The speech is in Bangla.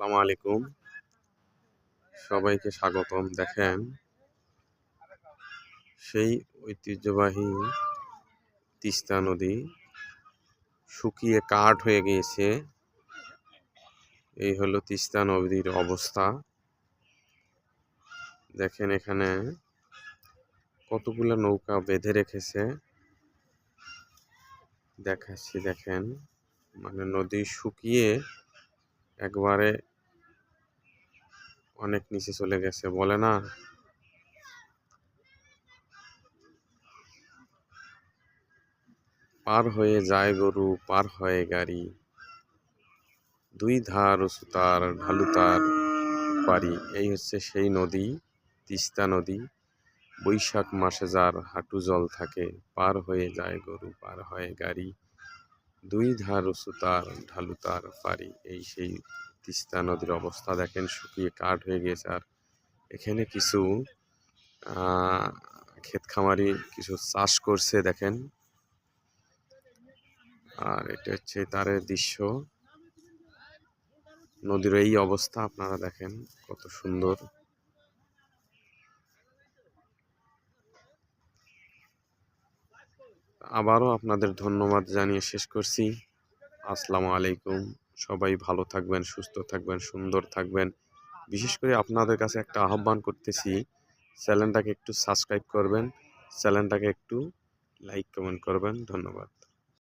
আসসালামু আলাইকুম। সবাইকে স্বাগতম, দেখেন। সেই ঐতিহ্যবাহী তিস্তা নদী শুকিয়ে কাঠ হয়ে গিয়েছে। এই হলো তিস্তা নদীর অবস্থা। দেখেন এখানে কতগুলো নৌকা বেঁধে রেখেছে। দেখাচ্ছি, দেখেন। মানে নদী শুকিয়ে একবারে অনেক নিচে চলে গেছে, বলে না? পার হয়ে যায় গরু, পার হয়ে গাড়ি। দুই ধার সুতার, ঢালুতার পারি এই হচ্ছে সেই নদী, তিস্তা নদী। বৈশাখ মাসে যার হাঁটু জল থাকে, পার হয়ে যায় গরু, পার হয়ে গাড়ি। দুই ধার সুতার, ঢালুতার পারি এই সেই তিস্তা নদীর অবস্থা দেখেন, শুকিয়ে কাঠ হয়ে গেছে। আর এখানে কিছু ক্ষেত খামারি কিছু চাষ করছে দেখেন। আর এটা হচ্ছে তার দৃশ্য। নদীর এই অবস্থা আপনারা দেখেন, কত সুন্দর। আবারও আপনাদের ধন্যবাদ জানিয়ে শেষ করছি। আসসালামু আলাইকুম। সবাই ভালো থাকবেন, সুস্থ থাকবেন, সুন্দর থাকবেন। বিশেষ করে আপনাদের কাছে একটা আহ্বান করতেছি, চ্যানেলটাকে একটু সাবস্ক্রাইব করবেন, চ্যানেলটাকে একটু লাইক কমেন্ট করবেন। ধন্যবাদ।